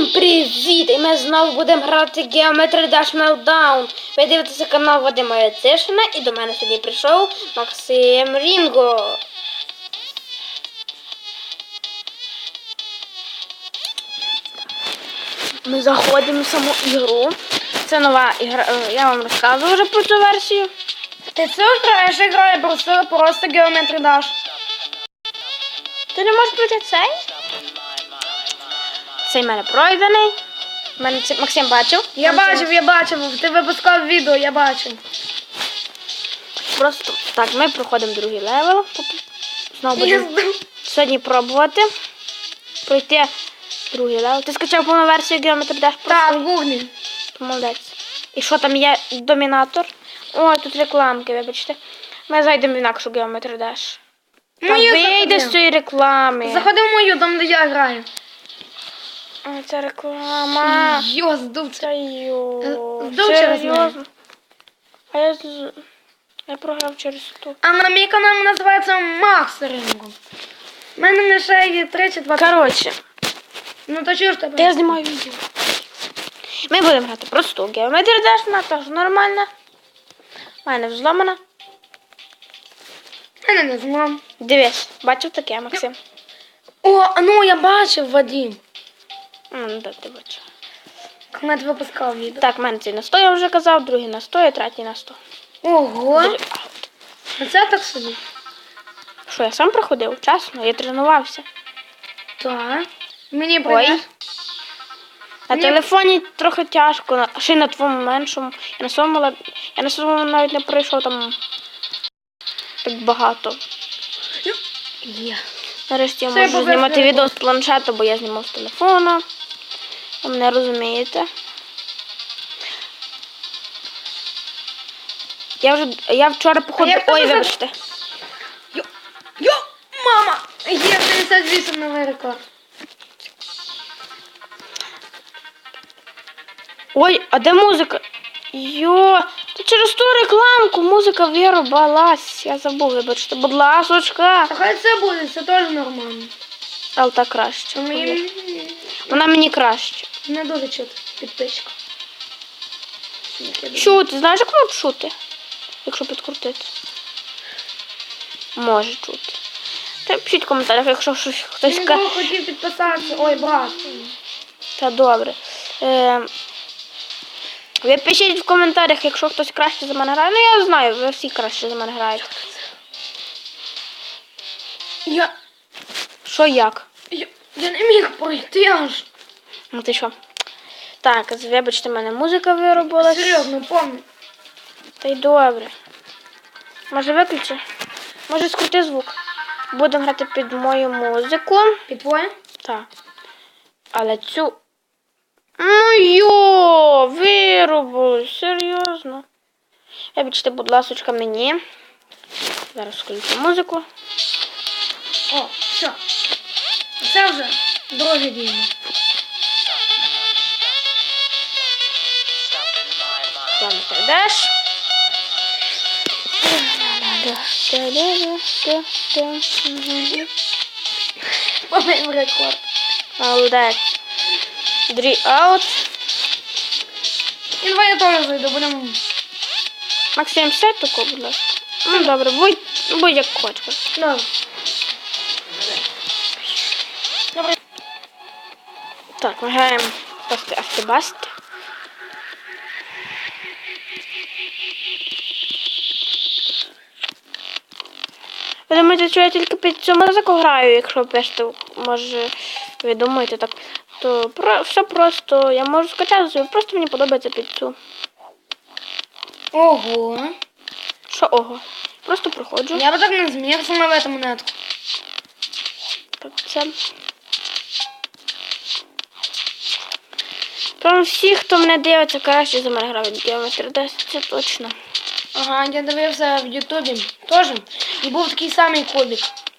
Всім привіт! І ми знову будемо грати Geometry Dash Meltdown. Ви дивитеся канал Вадима Яцишина і до мене сьогодні прийшов Максим Рінго. Ми заходимо в саму ігру. Це нова ігра. е, Я вам розказував вже про цю версію. Ти це граєш, я граю просто, просто Geometry Dash. Ти не можеш пройти цей? Цей в мене пройдений. Мене це Максим бачив. Я Там бачив, я бачив, ти випускав відео, я бачив. Просто так, ми проходимо другий левел. Знову будемо сьогодні пробувати пройти другий левел. Ти скачав повну версію Geometry Dash Так, в гуглі. Молодець. І що там є домінатор? Ой, тут рекламки, вибачте. Ми зайдемо в інакшу Geometry Dash. Та вийде з цієї реклами. Заходи в мою, там де я граю. Ой, це реклама. Йо, здув це. Та йо. Здав через мене. Серйозно. А я з... Я програв через ту. А на мій канал називається Макс Ринго. У мене не ще є 30 20 Коротше, Ну то чого ж та я знімаю відео. Ми будемо грати просту Geometry Dash, вона теж нормальна. У мене взломана. Мене не знав. Дивись, бачив таке, Максим? О, ну я бачив, Вадим. Ну, да, ти бачив. Коли ти випускав відео. Так, мене цей на 100 я вже казав, другий на 100 і третій на 100. Ого. Дуже- Оце так собі. Що, я сам проходив? Чесно, я тренувався. Так. Мені Ой. На Ні. телефоні трохи тяжко, ще й на твоєму меншому. Я на своєму, я на своєму навіть не пройшов там так багато. Є. Нарешті я Це можу знімати відео з планшету, бо я знімав з телефона. Ви мене розумієте. Я вже я вчора походу. Ой, вибачте. Йо, йо, мама! Є 58 новий рекорд. Ой, а де музика? Йо, то через ту рекламку музика вирубалась. Я забув, вибачте, будь ласочка. Та хай це буде, це теж нормально. Але так краще. Мені Вона мені краще. Не дуже чути підписчика. Чути, знаєш, як воно чути? Якщо підкрутити. Може чути. Та пишіть в коментарях, якщо щось хтось Він скаже. хотів підписатися. Ой, брат. Та добре. Е, ви пишіть в коментарях, якщо хтось краще за мене грає. Ну я знаю, ви всі краще за мене грають. Я, Що як? я, я не міг пройти аж. Ну ти що? Так, вибачте, в мене музика виробилась. Серйозно, помню. Та й добре. Може виключи? Може скрути звук. Будемо грати під мою музику. Під твоє? Так. Але цю. Ну йо, вирубили, серйозно. Вибачте, будь ласочка, мені. Зараз включу музику. О, все. Це вже друге дійно. Йдеш. Помню рекорд. Молодець. Дрі аут. І давай я теж зайду, будемо. Максим, сядь тако, будь ласка. Ну добре, будь, будь як хочеш. Добре. Добре. Так, ми граємо просто автобаст. Ви думаєте, що я тільки під цю музику граю, якщо пишете, може, ви думаєте так, то про, все просто, я можу скачати собі, просто мені подобається під цю. Ого. Що ого? Просто проходжу. Я бы так не зміг саме в этому нетку. Так, це. Прям всі, хто мене дивиться, краще за мене грають Geometry Dash, це точно. Ага, я дивився в Ютубі теж. І був такий самий кубик.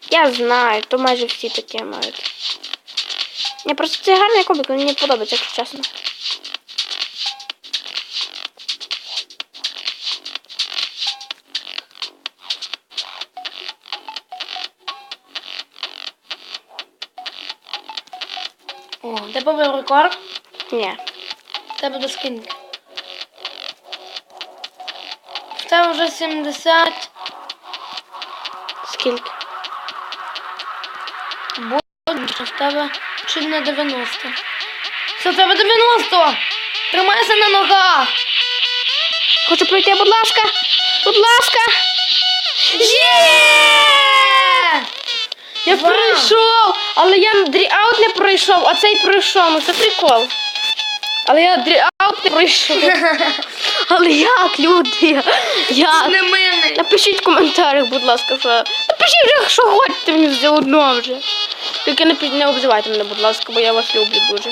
Я знаю, то майже всі такі мають. Ні, просто це гарний кубик, він мені подобається, якщо чесно. О, ти побив рекорд, Ні. тебе до скинки. В тебе вже 70. Скільки? Боже, в тебе чуть не 90. Це в тебе 90! Тримайся на ногах! Хочу пройти, будь ласка. Будь ласка. Є! Я Вау! пройшов, але я дріаут не пройшов, а цей пройшов. Ну це прикол. Але я дріаут пройшов. Але як, люди? Як? Не мене. Напишіть в коментарях, будь ласка, що. Напишіть вже, що хочете мені все одно вже. Тільки не, не обзивайте мене, будь ласка, бо я вас люблю дуже.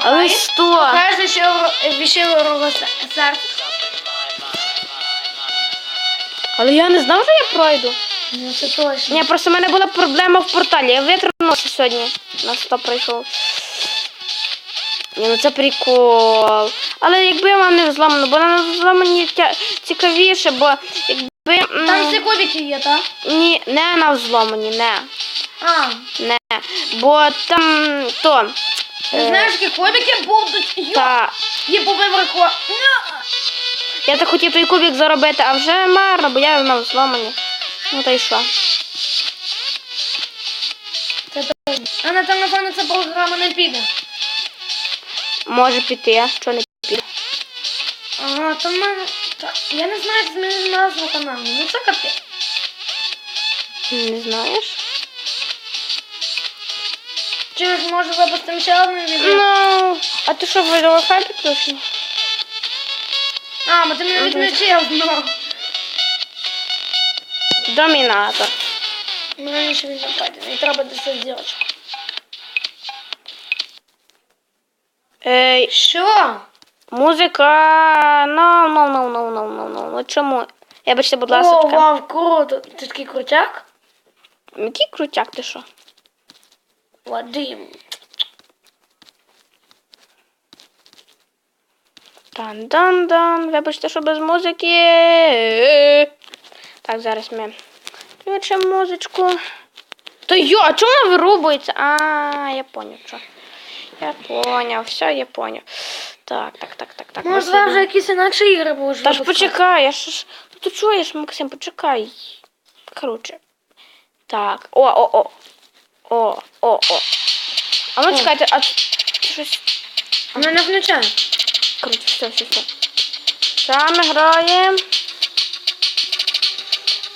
Але сто. Каже, що вішив серце. Але я не знав, що я пройду. Ну це точно. Ні, просто в мене була проблема в порталі. Я витримався сьогодні. На 100 прийшов. Ні, ну це прикол. Але якби я вам не взламано, бо на взламані цікавіше, бо якби. Там всі кубики є, так? Ні, не на взломані, не. А, Не. Бо там то. е, знаєш, які кубики будуть? Йо, Та. є побив рекорд. Я так хотів той кубик заробити, а вже марно, бо я на взломані. Ну та й що? Це точно. А на телефоні ця програма не піде. Може піти, що не піде. Ага, то в мене. Я не знаю, як змінити назву каналу. Ну це капець. Не знаєш? Чи ж може випустимо ще одне відео? Ну, а ти що, до Wi-Fi підключені? А, бо ти мене відключив знову. Домінатор. Мене ще він нападений. Треба десь зробити. Ей, Що? музика. Ну, ну, ну, ну, ну, ну, ну. Ну чому? Я бачите, будь О, ласка. вау, круто. Ти такий крутяк? Який крутяк ти що? Вадим. Дан-дан-дан. Вибачте, що без музики. Так, зараз ми включимо музичку. То йо, а чому вона вирубується? А, я поняв, що. Я поняв, все, я поняв. Так, так, так, так, так. Може, ми вже якісь інакші ігри будеш Та ж почекай, я ж. Ну ти чуєш, Максим, почекай. Коротше. Так. О, о, о. О, о, о. А ну чекайте, а щось. Вона не включає. Коротше, все, все, все. Саме граємо.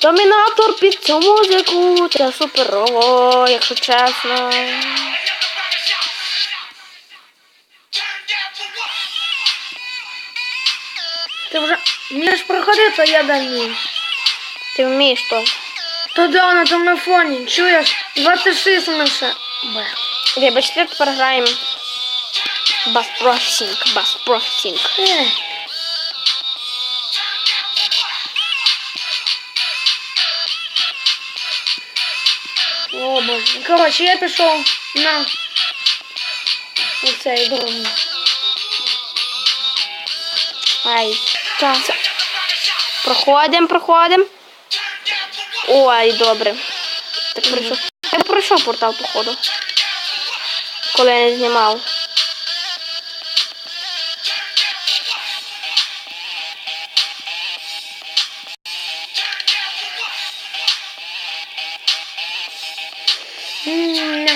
Домінатор під цю музику. Це суперово, якщо чесно. Ти вже вмієш проходити, а я далі. Ти вмієш то. Та да, на телефоні, чуєш? 26 лише. Бе. Вибачте, тепер граємо. Бас Профсінг, Бас Профсінг. Е. О, боже. Коротше, я пішов на оцей дом. Ай, так. Проходимо, проходимо. Ой, добре. Так пройшов. Я пройшов портал, походу. Коли я не знімав.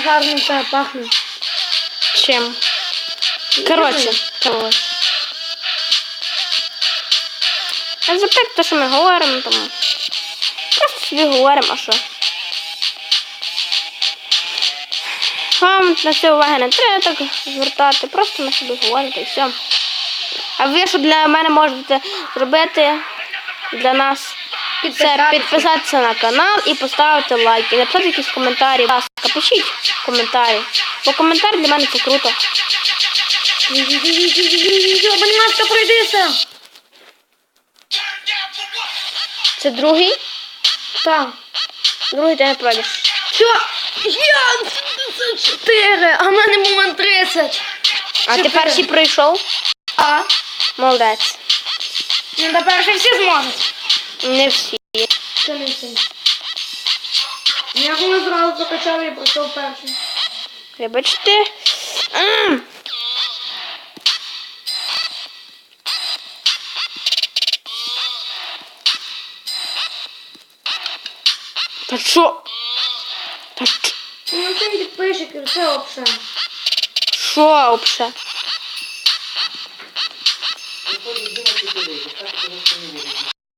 Гарно це пахне. Чим? Коротше, А запитати, те, що ми говоримо, тому. Просто собі говоримо, а що. Вам на це уваги не треба так звертати, просто ми собі говоримо і все. А ви що для мене можете зробити для нас? Це Підписатися. на канал і поставити лайк. І написати якісь коментарі. Будь ласка, пишіть коментарі. Бо коментар для мене це круто. Ласка, пройдися. Це другий? Так. Другий ти не пройдеш. Що? Я 4, а в мене було 30. А ти перший пройшов? А? Молодець. Ну, тепер ще всі зможуть. Не всі. Це не всі. Я коли зразу закачав і пройшов перший. Вибачте. М. Та що? Та що? Ну ти підпиши, це взагалі. Що вообще?